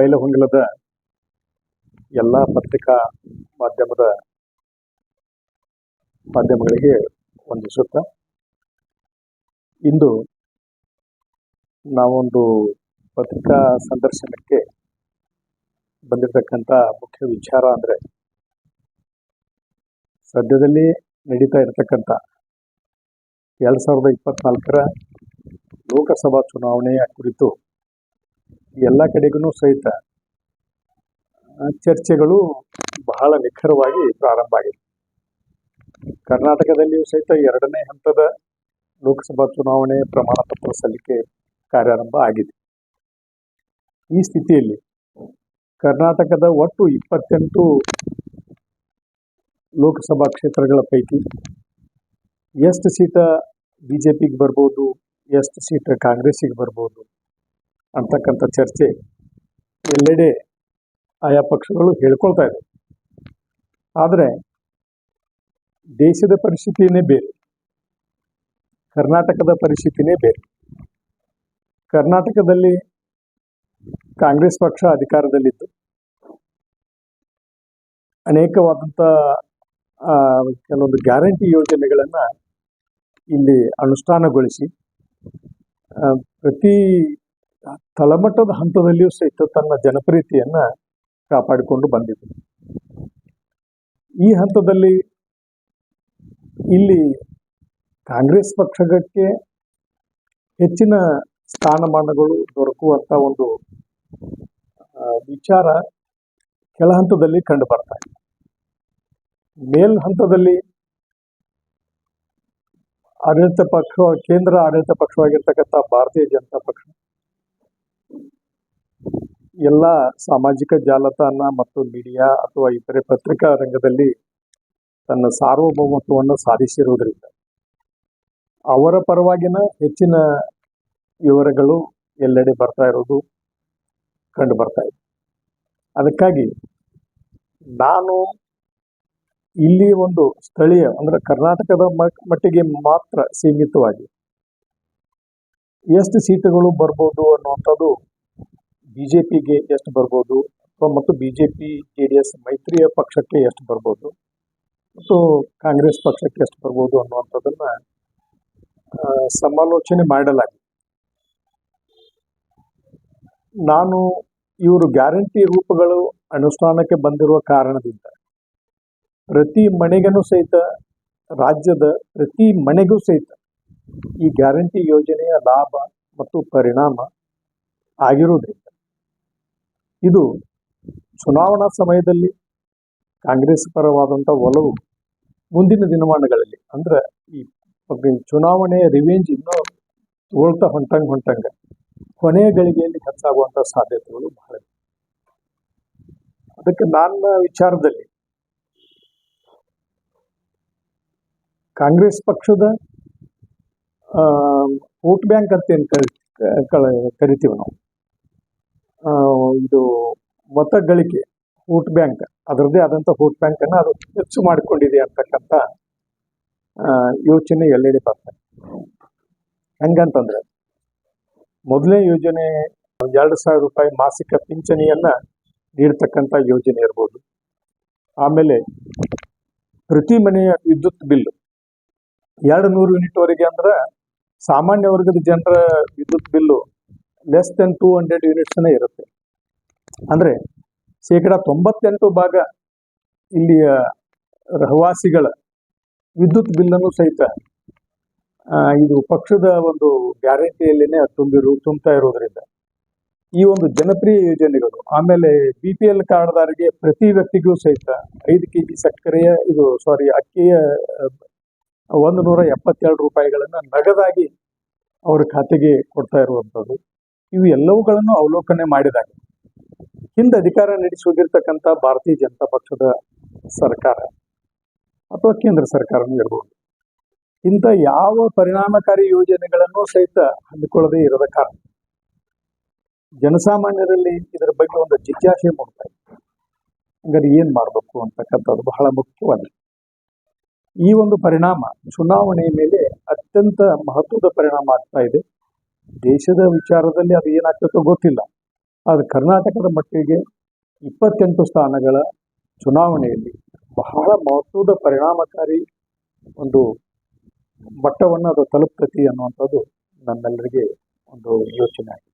ಬೈಲಹೊಂಗಲದ ಎಲ್ಲ ಪತ್ರಿಕಾ ಮಾಧ್ಯಮದ ಮಾಧ್ಯಮಗಳಿಗೆ ವಂದಿಸುತ್ತ ಇಂದು ನಾವೊಂದು ಪತ್ರಿಕಾ ಸಂದರ್ಶನಕ್ಕೆ ಬಂದಿರತಕ್ಕಂಥ ಮುಖ್ಯ ವಿಚಾರ ಅಂದರೆ ಸದ್ಯದಲ್ಲಿ ನಡೀತಾ ಇರತಕ್ಕಂಥ ಎರಡು ಸಾವಿರದ ಇಪ್ಪತ್ನಾಲ್ಕರ ಲೋಕಸಭಾ ಚುನಾವಣೆಯ ಕುರಿತು ಎಲ್ಲ ಕಡೆಗೂ ಸಹಿತ ಚರ್ಚೆಗಳು ಬಹಳ ನಿಖರವಾಗಿ ಪ್ರಾರಂಭ ಆಗಿದೆ ಕರ್ನಾಟಕದಲ್ಲಿಯೂ ಸಹಿತ ಎರಡನೇ ಹಂತದ ಲೋಕಸಭಾ ಚುನಾವಣೆ ಪ್ರಮಾಣ ಪತ್ರ ಸಲ್ಲಿಕೆ ಕಾರ್ಯಾರಂಭ ಆಗಿದೆ. ಈ ಸ್ಥಿತಿಯಲ್ಲಿ ಕರ್ನಾಟಕದ ಒಟ್ಟು ಇಪ್ಪತ್ತೆಂಟು ಲೋಕಸಭಾ ಕ್ಷೇತ್ರಗಳ ಪೈಕಿ ಎಷ್ಟು ಸೀಟ ಬಿ ಜೆ ಪಿಗೆ ಬರ್ಬೋದು, ಎಷ್ಟು ಸೀಟ ಕಾಂಗ್ರೆಸ್ಸಿಗೆ ಬರ್ಬೋದು ಅಂತಕ್ಕಂಥ ಚರ್ಚೆ ಎಲ್ಲೆಡೆ ಆಯಾ ಪಕ್ಷಗಳು ಹೇಳ್ಕೊಳ್ತಾ ಇದೆ ಆದರೆ ದೇಶದ ಪರಿಸ್ಥಿತಿಯೇ ಬೇರೆ, ಕರ್ನಾಟಕದ ಪರಿಸ್ಥಿತಿನೇ ಬೇರೆ. ಕರ್ನಾಟಕದಲ್ಲಿ ಕಾಂಗ್ರೆಸ್ ಪಕ್ಷ ಅಧಿಕಾರದಲ್ಲಿತ್ತು. ಅನೇಕವಾದಂಥ ಕೆಲವೊಂದು ಗ್ಯಾರಂಟಿ ಯೋಜನೆಗಳನ್ನು ಇಲ್ಲಿ ಅನುಷ್ಠಾನಗೊಳಿಸಿ ಪ್ರತಿ ತಳಮಟ್ಟದ ಹಂತದಲ್ಲಿಯೂ ಸಹಿತ ತನ್ನ ಜನಪ್ರಿಯತೆಯನ್ನ ಕಾಪಾಡಿಕೊಂಡು ಬಂದಿದೆ. ಈ ಹಂತದಲ್ಲಿ ಇಲ್ಲಿ ಕಾಂಗ್ರೆಸ್ ಪಕ್ಷಕ್ಕೆ ಹೆಚ್ಚಿನ ಸ್ಥಾನಮಾನಗಳು ದೊರಕುವಂತ ಒಂದು ವಿಚಾರ ಕೆಳ ಹಂತದಲ್ಲಿ ಕಂಡು ಬರ್ತಾ ಇದೆ. ಮೇಲ್ ಹಂತದಲ್ಲಿ ಆಡಳಿತ ಪಕ್ಷ, ಕೇಂದ್ರ ಆಡಳಿತ ಪಕ್ಷವಾಗಿರ್ತಕ್ಕಂಥ ಭಾರತೀಯ ಜನತಾ ಪಕ್ಷ ಎಲ್ಲ ಸಾಮಾಜಿಕ ಜಾಲತಾಣ ಮತ್ತು ಮೀಡಿಯಾ ಅಥವಾ ಇತರೆ ಪತ್ರಿಕಾ ರಂಗದಲ್ಲಿ ತನ್ನ ಸಾರ್ವಭೌಮತ್ವವನ್ನು ಸಾಧಿಸಿರುವುದರಿಂದ ಅವರ ಪರವಾಗಿನ ಹೆಚ್ಚಿನ ವಿವರಗಳು ಎಲ್ಲೆಡೆ ಬರ್ತಾ ಇರೋದು ಕಂಡು ಬರ್ತಾ ಇದೆ. ಅದಕ್ಕಾಗಿ ನಾನು ಇಲ್ಲಿ ಒಂದು ಸ್ಥಳೀಯ ಅಂದ್ರೆ ಕರ್ನಾಟಕದ ಮಟ್ಟಿಗೆ ಮಾತ್ರ ಸೀಮಿತವಾಗಿ ಎಷ್ಟು ಸೀಟುಗಳು ಬರ್ಬೋದು ಅನ್ನುವಂಥದ್ದು ಬಿ ಜೆ ಎಷ್ಟು ಬರ್ಬೋದು ಅಥವಾ ಮತ್ತು B J P J D S ಮೈತ್ರಿಯ ಪಕ್ಷಕ್ಕೆ ಎಷ್ಟು ಬರ್ಬೋದು? ಮತ್ತು ಕಾಂಗ್ರೆಸ್ ಪಕ್ಷಕ್ಕೆ ಎಷ್ಟು ಬರ್ಬೋದು ಅನ್ನುವಂಥದ್ದನ್ನು ಸಮಾಲೋಚನೆ ಮಾಡಲಾಗಿದೆ. ನಾನು ಇವರು ಗ್ಯಾರಂಟಿ ರೂಪಗಳು ಅನುಷ್ಠಾನಕ್ಕೆ ಬಂದಿರುವ ಕಾರಣದಿಂದ ಪ್ರತಿ ಮನೆಗೂ ಸಹಿತ, ರಾಜ್ಯದ ಪ್ರತಿ ಮನೆಗೂ ಸಹಿತ ಈ ಗ್ಯಾರಂಟಿ ಯೋಜನೆಯ ಲಾಭ ಮತ್ತು ಪರಿಣಾಮ ಆಗಿರುವುದರಿಂದ ಇದು ಚುನಾವಣಾ ಸಮಯದಲ್ಲಿ ಕಾಂಗ್ರೆಸ್ ಪರವಾದಂಥ ಒಲವು ಮುಂದಿನ ದಿನಮಾನಗಳಲ್ಲಿ ಅಂದ್ರೆ ಈ ಚುನಾವಣೆಯ ರಿವೆಂಜ್ ಇನ್ನೂ ತೋಳ್ತಾ ಹೊಂಟಂಗ್ ಹೊಂಟಂಗ ಕೊನೆಯ ಗಳಿಗೆಯಲ್ಲಿ ಹೆಚ್ಚಾಗುವಂತ ಸಾಧ್ಯತೆಗಳು ಬಹಳ. ಅದಕ್ಕೆ ನನ್ನ ವಿಚಾರದಲ್ಲಿ ಕಾಂಗ್ರೆಸ್ ಪಕ್ಷದ ವೋಟ್ ಬ್ಯಾಂಕ್ ಅಂತ ಏನು ಕರಿ ಕರಿತೀವಿ ನಾವು ಆ, ಇದು ಮತ ಗಳಿಕೆ ಬ್ಯಾಂಕ್. ಅದರದೇ ಆದಂಥ ವೋಟ್ ಬ್ಯಾಂಕ್ ಅನ್ನು ಅದು ಹೆಚ್ಚು ಮಾಡಿಕೊಂಡಿದೆ ಅಂತಕ್ಕಂಥ ಯೋಚನೆ ಎಲ್ಲೆಡೆ ಬರ್ತದೆ ಹೆಂಗಂತಂದ್ರೆ ಮೊದಲನೇ ಯೋಜನೆ ಎರಡು ಸಾವಿರ ರೂಪಾಯಿ ಮಾಸಿಕ ಪಿಂಚಣಿಯನ್ನ ನೀಡ್ತಕ್ಕಂಥ ಯೋಜನೆ ಇರ್ಬೋದು. ಆಮೇಲೆ ಪ್ರತಿ ಮನೆಯ ವಿದ್ಯುತ್ ಬಿಲ್ ಎರಡು ನೂರು ಯೂನಿಟ್ವರೆಗೆ ಅಂದ್ರೆ ಸಾಮಾನ್ಯ ವರ್ಗದ ಜನರ ವಿದ್ಯುತ್ bill less than two hundred ಯೂನಿಟ್ಸ್ನೇ ಇರುತ್ತೆ. ಅಂದ್ರೆ ಶೇಕಡ ತೊಂಬತ್ತೆಂಟು ಭಾಗ ಇಲ್ಲಿಯ ರಹವಾಸಿಗಳ ವಿದ್ಯುತ್ ಬಿಲ್ಲನ್ನು ಸಹಿತ ಇದು ಪಕ್ಷದ ಒಂದು ಗ್ಯಾರಂಟಿಯಲ್ಲೇ ತುಂಬಿರು, ತುಂಬ್ತಾ ಇರೋದ್ರಿಂದ ಈ ಒಂದು ಜನಪ್ರಿಯ ಯೋಜನೆಗಳು, ಆಮೇಲೆ ಬಿ ಪಿ ಎಲ್ ಕಾರ್ಡ್ದಾರಿಗೆ ಪ್ರತಿ ವ್ಯಕ್ತಿಗೂ ಸಹಿತ ಐದು ಕೆ ಜಿ ಸಕ್ಕರೆಯ, ಇದು ಸಾರಿ ಅಕ್ಕಿಯ ಒಂದು ನೂರ ಎಪ್ಪತ್ತೆರಡು ರೂಪಾಯಿಗಳನ್ನು ನಗದಾಗಿ ಅವ್ರ ಖಾತೆಗೆ ಕೊಡ್ತಾ ಇರುವಂಥದ್ದು. ಇವು ಎಲ್ಲವುಗಳನ್ನು ಅವಲೋಕನೆ ಮಾಡಿದಾಗ ಹಿಂದೆ ಅಧಿಕಾರ ನಡೆಸಿ ಹೋಗಿರ್ತಕ್ಕಂಥ ಭಾರತೀಯ ಜನತಾ ಪಕ್ಷದ ಸರ್ಕಾರ ಅಥವಾ ಕೇಂದ್ರ ಸರ್ಕಾರನೂ ಇರಬಹುದು ಇಂಥ ಯಾವ ಪರಿಣಾಮಕಾರಿ ಯೋಜನೆಗಳನ್ನು ಸಹಿತ ಹಮ್ಮಿಕೊಳ್ಳದೆ ಇರದ ಕಾರಣ ಜನಸಾಮಾನ್ಯರಲ್ಲಿ ಇದರ ಬಗ್ಗೆ ಒಂದು ಜಿಜ್ಞಾಸೆ ಮೂಡ್ತಾ ಇದೆ. ಹಂಗಾರೆ ಏನ್ ಮಾಡಬೇಕು ಅಂತಕ್ಕಂಥದ್ದು ಬಹಳ ಮುಖ್ಯವಾಗಿದೆ ಈ ಒಂದು ಪರಿಣಾಮ ಚುನಾವಣೆಯ ಮೇಲೆ ಅತ್ಯಂತ ಮಹತ್ವದ ಪರಿಣಾಮ ಆಗ್ತಾ ಇದೆ. ದೇಶದ ವಿಚಾರದಲ್ಲಿ ಅದು ಏನಾಗ್ತದೋ ಗೊತ್ತಿಲ್ಲ. ಆದರೆ ಕರ್ನಾಟಕದ ಮಟ್ಟಿಗೆ ಇಪ್ಪತ್ತೆಂಟು ಸ್ಥಾನಗಳ ಚುನಾವಣೆಯಲ್ಲಿ ಬಹಳ ಮಹತ್ವದ ಪರಿಣಾಮಕಾರಿ ಒಂದು ಮಟ್ಟವನ್ನು ಅದು ತಲುಪ್ತತಿ ಅನ್ನುವಂಥದ್ದು ನನ್ನೆಲ್ಲರಿಗೆ ಒಂದು ಯೋಚನೆ ಆಗಿದೆ